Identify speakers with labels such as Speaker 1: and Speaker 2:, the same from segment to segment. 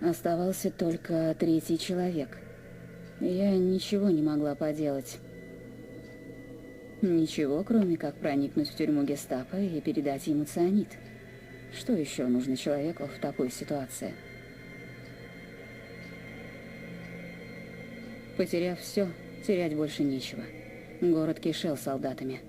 Speaker 1: Оставался только третий человек. Я ничего не могла поделать. Ничего, кроме как проникнуть в тюрьму гестапо и передать ему цианид. Что еще нужно человеку в такой ситуации? Потеряв все, терять больше нечего. Город кишел солдатами.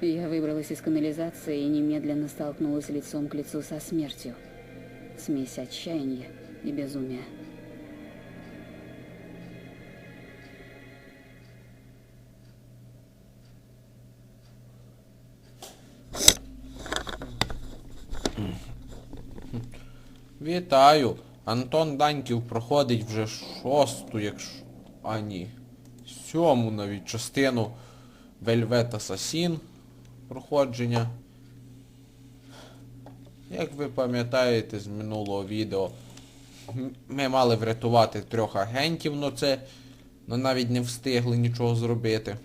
Speaker 1: Я выбралась из канализации и немедленно столкнулась лицом к лицу со смертью. Смесь отчаяния и безумия.
Speaker 2: Вітаю! Антон Даньків проходить вже шосту, якщо... А ні. Сьому навіть частину Velvet Assassin проходження. Як ви пам'ятаєте з минулого відео, ми мали врятувати трьох агентів, но це но навіть не встигли нічого зробити.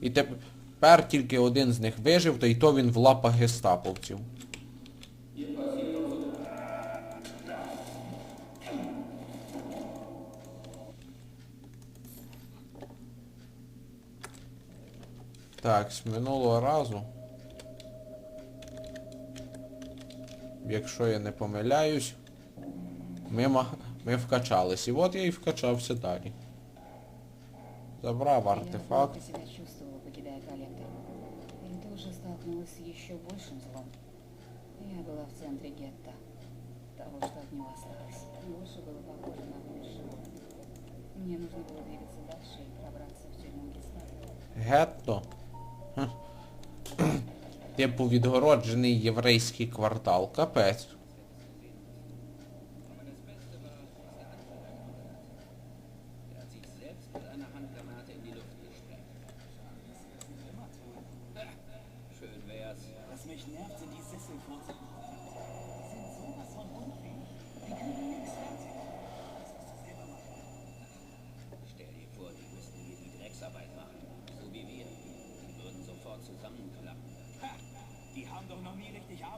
Speaker 2: І тепер тільки один з них вижив, та й то він в лапах гестаповців. Так, з минулого разу. Якщо я не помиляюсь, ми, ма- ми вкачались. І от я і вкачався далі. Забрав артефакт.
Speaker 1: Я себя чувствовала, покидая коллектор. И тоже столкнулась с еще большим злом. Я была в центре гетто. Того, что от него осталось. Больше было похоже на большего. Мне нужно было двигаться дальше и пробраться в тюрьму гестапо.
Speaker 2: Гетто. Типу відгороджений єврейський квартал. Капець.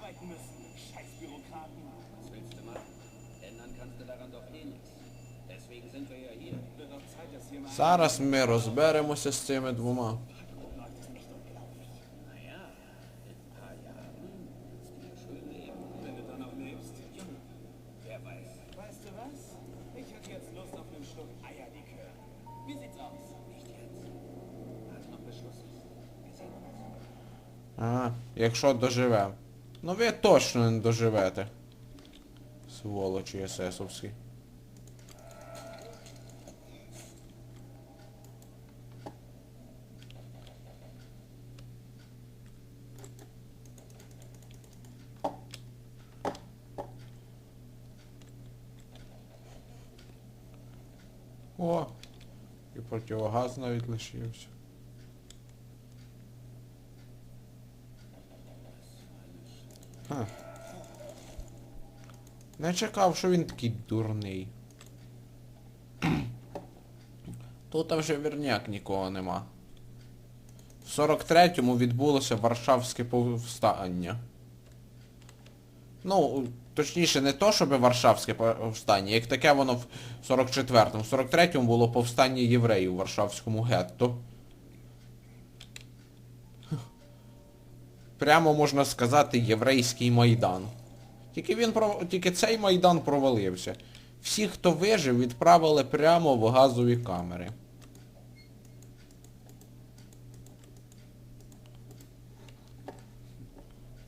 Speaker 3: Arbeiten müssen. Scheiß Bürokraten.
Speaker 4: Was willst du machen? Ändern kannst du daran doch eh nichts. Deswegen sind wir ja hier.
Speaker 3: Wird doch Zeit, dass hier mal
Speaker 2: Зараз ми розберемося з цими двома. Ага, якщо доживем. Ну ви точно не доживете. Сволочі есесовські. О! І противогаз навіть лишився. Не чекав, що він такий дурний. Тут вже вірняк нікого нема. В 43-му відбулося Варшавське повстання. Ну, точніше, не то, щоб Варшавське повстання, як таке воно в 44-му. В 43-му було повстання євреїв у Варшавському гетто. Прямо можна сказати єврейський майдан. Тільки він тільки цей майдан провалився. Всі, хто вижив, відправили прямо в газові камери.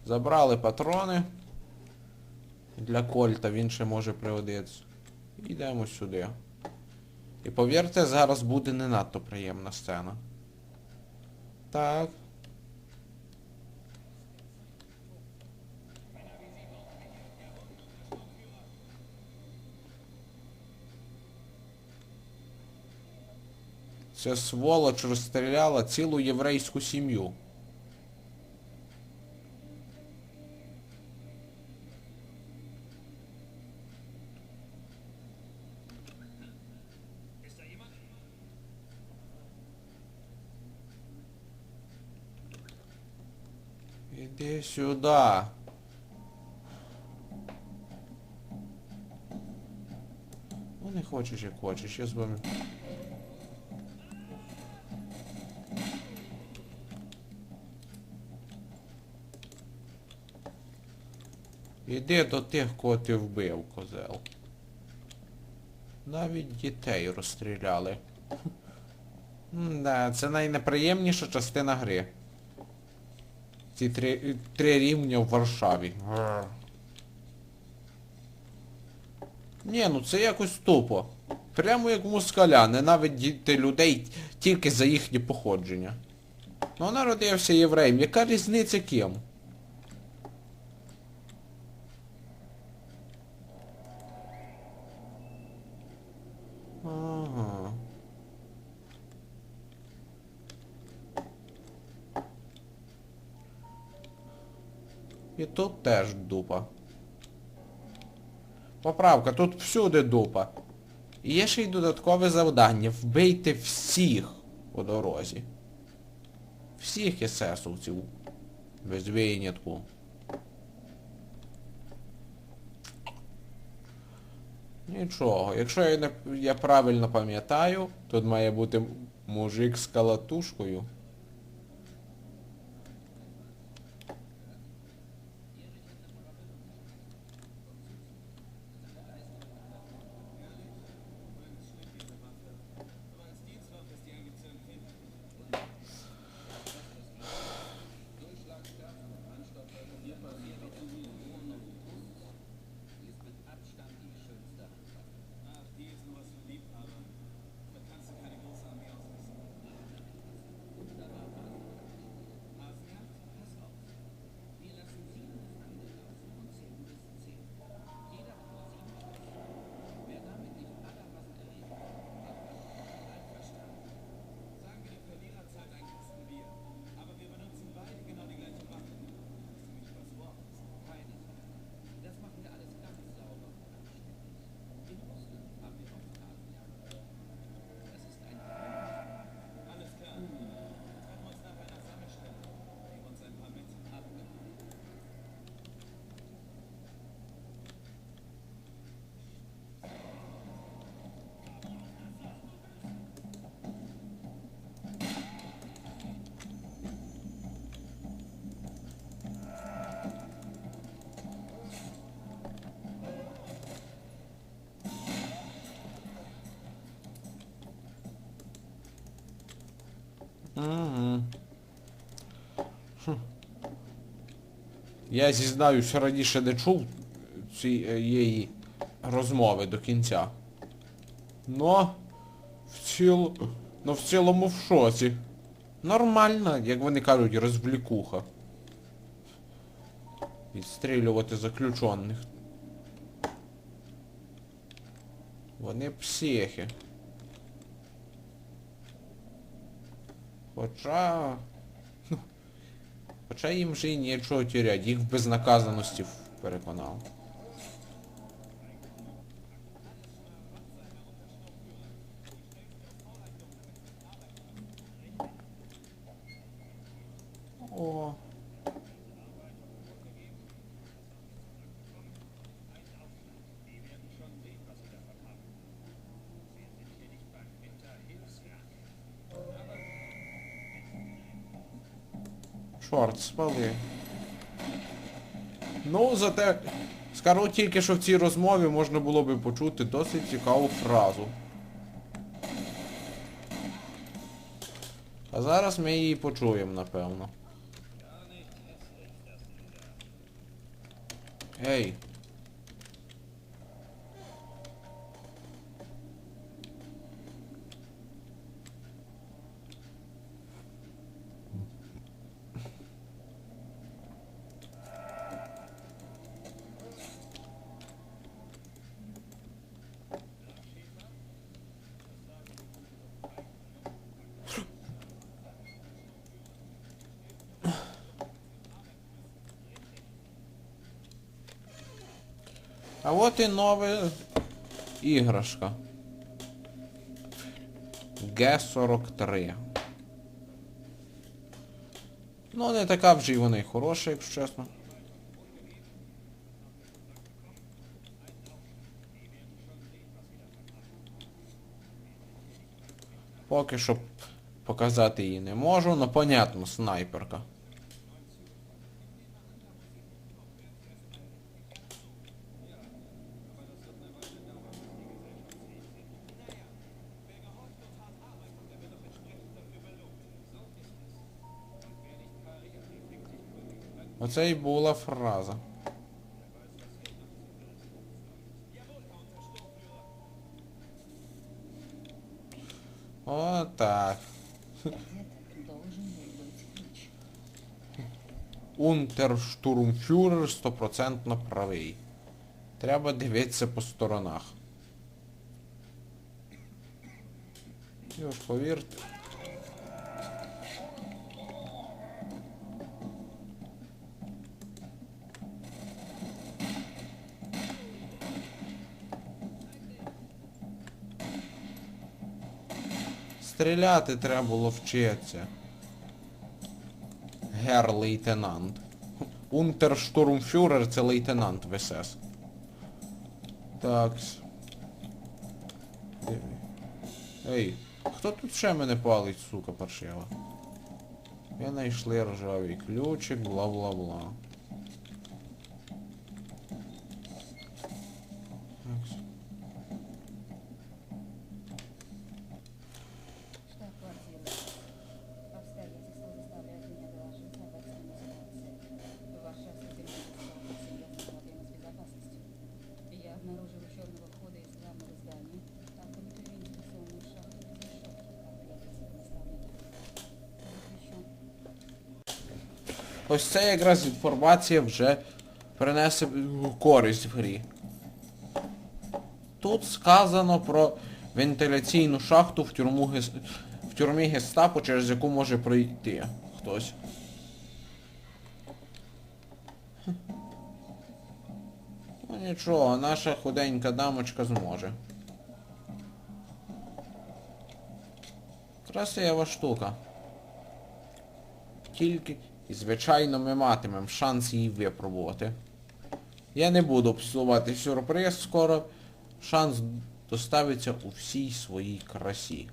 Speaker 2: Забрали патрони. Для Кольта він ще може пригодитися. Йдемо сюди. І повірте, зараз буде не надто приємна сцена. Так. Ця сволоч розстріляла цілу єврейську сім'ю. Іди сюди. Ну не хочеш як хочеш, я з вами. Іди до тих, кого ти вбив, козел. Навіть дітей розстріляли. Да, це найнеприємніша частина гри. Ці три, три рівня в Варшаві. Гррр. Ні, ну це якось тупо. Прямо як москаля, ненавидіти людей тільки за їхнє походження. Ну народився євреєм, яка різниця ким? Ага. І тут теж дупа. Поправка, тут всюди дупа. І є ще й додаткове завдання. Вбийте всіх по дорозі. Всіх есесовців. Без винятку. Нічого, якщо я, не, я правильно пам'ятаю, тут має бути мужик з калатушкою. Угу. Я зізнаюсь, раніше не чув цієї розмови до кінця. Но в цілу... Ну в цілому в шоці. Нормально, як вони кажуть, розвлікуха. Відстрілювати заключених. Вони психи. Хоча... ну, Хоча їм вже й нічого тірять, їх в безнаказаності переконав. О. Чорт, спали. Ну, зате, скажу тільки, що в цій розмові можна було би почути досить цікаву фразу. А зараз ми її почуємо, напевно. Ей. А от і нова іграшка. Г-43. Ну, не така вже й вона й хороша, якщо чесно. Поки що показати її не можу, ну понятно, снайперка. Оце і була фраза. Отак. Унтерштурмфюрер стопроцентно правий. Треба дивитися по сторонах. Ж повірте. Стріляти треба було вчитися. Гер лейтенант. Унтерштурмфюрер це лейтенант в СС. Так. Ей, хто тут ще мене палить, сука, паршива? Я знайшли ржавий ключик, бла-бла-бла. Ось це якраз інформація вже принесе користь в грі. Тут сказано про вентиляційну шахту в тюрму гес... в тюрмі гестапо, через яку може пройти хтось. Ну нічого, наша худенька дамочка зможе. Красива штука. Тільки, і звичайно, ми матимемо шанс її випробувати. Я не буду псувати сюрприз скоро. Шанс доставиться у всій своїй красі.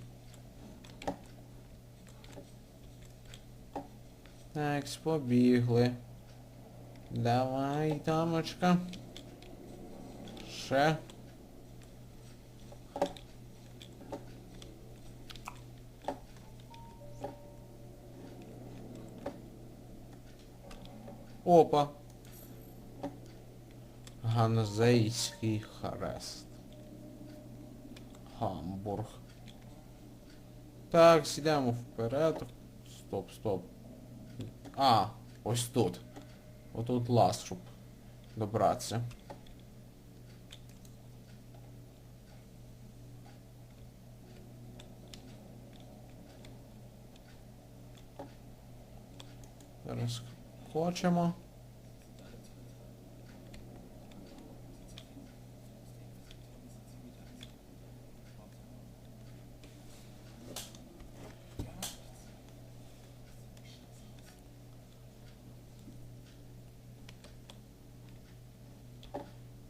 Speaker 2: Так, побігли. Давай, дамочка. Ще. Опа. Ганзейський хрест. Гамбург. Так, сідемо вперед. Стоп, стоп. А, ось тут. Отут лаз, щоб добратися. Зараз хочемо.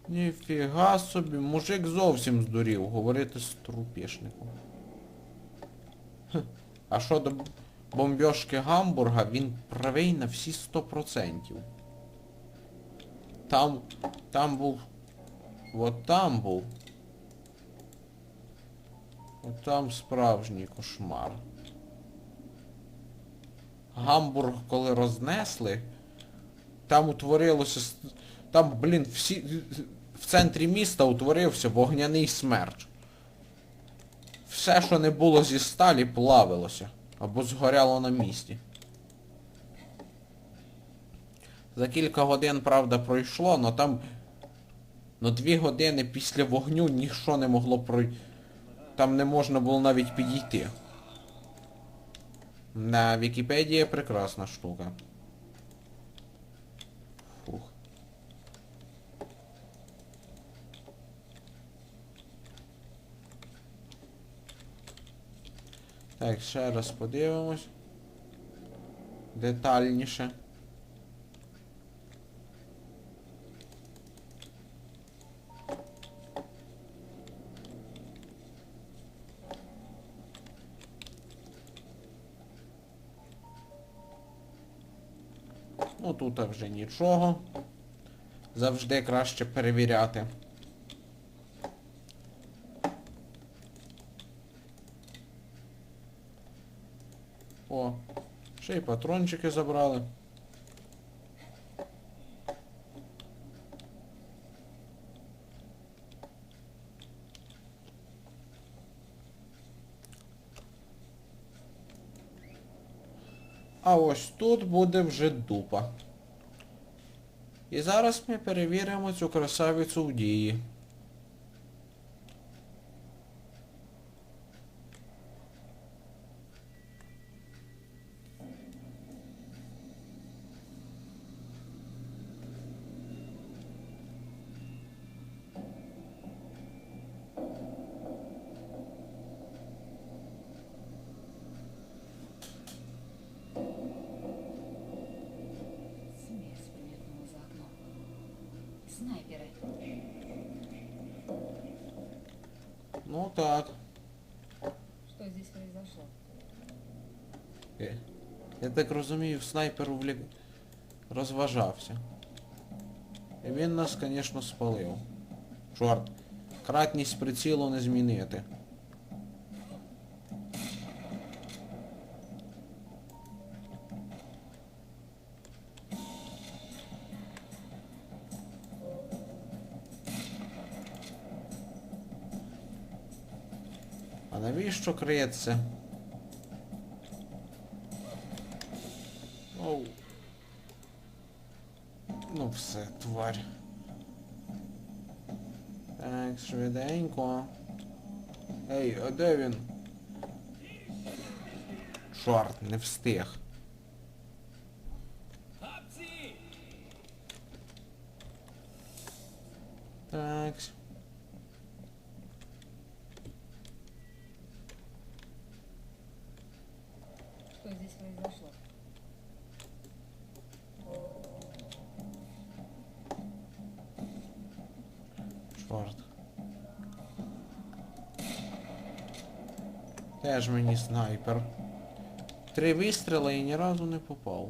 Speaker 2: Ніфіга собі, мужик зовсім здурів говорити з трупішником. А що до бомбьошки Гамбурга, він правий на всі 100%. Там, там був, от там був. От там справжній кошмар. Гамбург, коли рознесли, там утворилося... Там, блін, всі... В центрі міста утворився вогняний смерч. Все, що не було зі сталі, плавилося. Або згоряло на місці. За кілька годин, правда, пройшло, але там... Ну дві години після вогню ніщо не могло пройти. Там не можна було навіть підійти. На Вікіпедії прекрасна штука. Так, ще раз подивимось. детальніше. Ну тут вже нічого. Завжди краще перевіряти. О, ще й патрончики забрали. А ось тут буде вже дупа. І зараз ми перевіримо цю красавицю в дії.
Speaker 1: Снайперы.
Speaker 2: Ну так.
Speaker 1: Что здесь произошло?
Speaker 2: Е, Я так розумію, снайпер увлек... розважався. І він нас, звісно, спалив. Чорт. Кратність прицілу не змінити. А навіщо криється? Оу. Ну все, тварь. Так, швиденько. Ей, а де він? Чорт, не встиг. Теж мені снайпер. Три вистріли і ні разу не попав.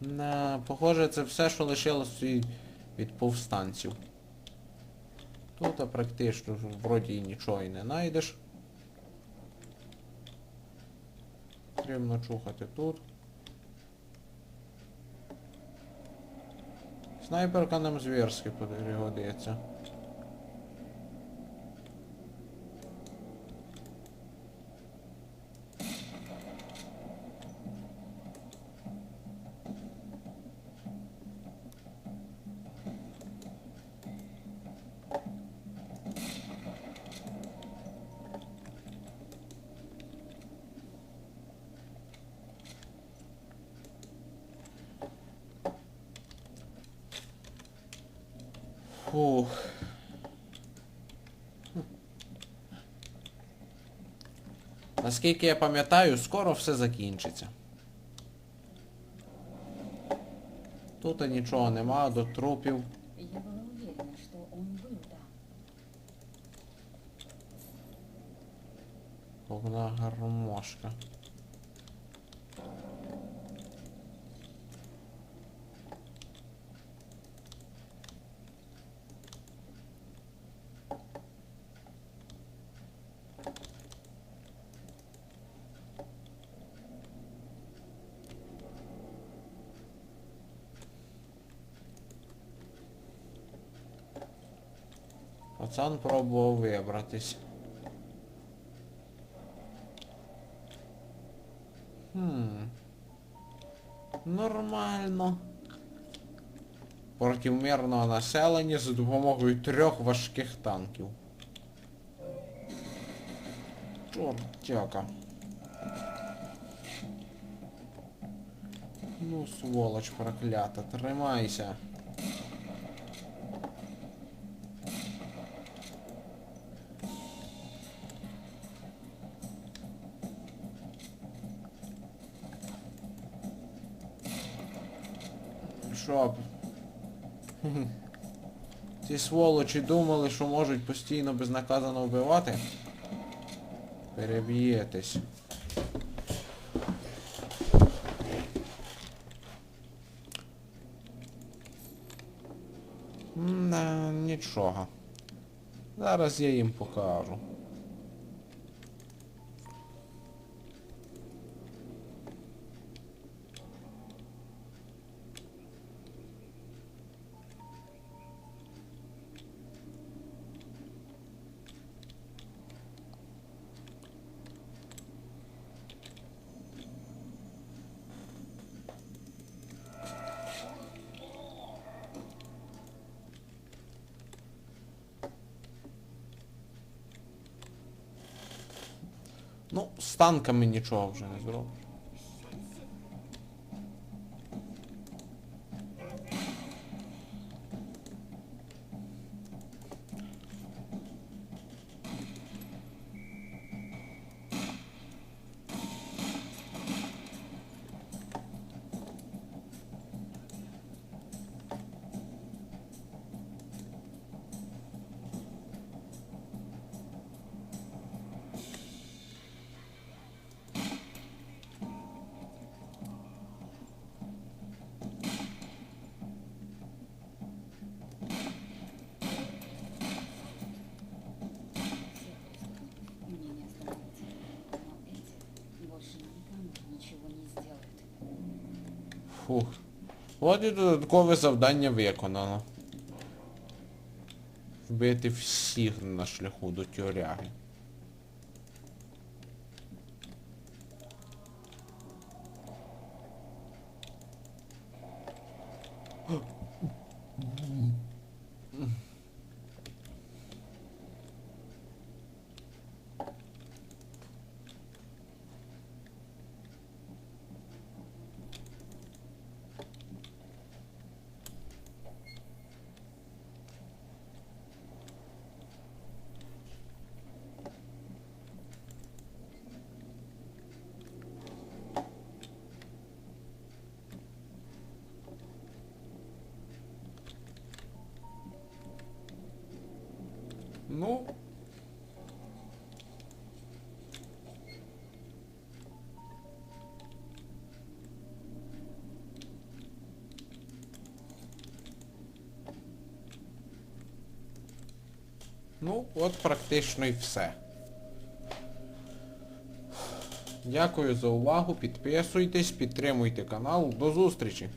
Speaker 2: На, похоже, це все, що лишилось від- повстанців. Тут практично вроді і нічого і не знайдеш. Потрібно чухати тут. Снайперка нам звірськи пригодиться. Фух. Наскільки я пам'ятаю, скоро все закінчиться. Тут нічого нема, до трупів.
Speaker 1: Я була уверена, що він був там.
Speaker 2: Повна гармошка. Пацан пробував вибратись. Хм. Нормально. Проти мирного населення за допомогою трьох важких танків. Чортяка. Ну, сволоч проклята, тримайся. Сволочі думали, що можуть постійно безнаказано вбивати. Переб'єтесь. Нічого. Зараз я їм покажу. Ну, з танками нічого вже не зробиш. Фух. От і додаткове завдання виконано. Вбити всіх на шляху до тюряги. Ну. Ну, от практично і все. Дякую за увагу, підписуйтесь, підтримуйте канал. До зустрічі!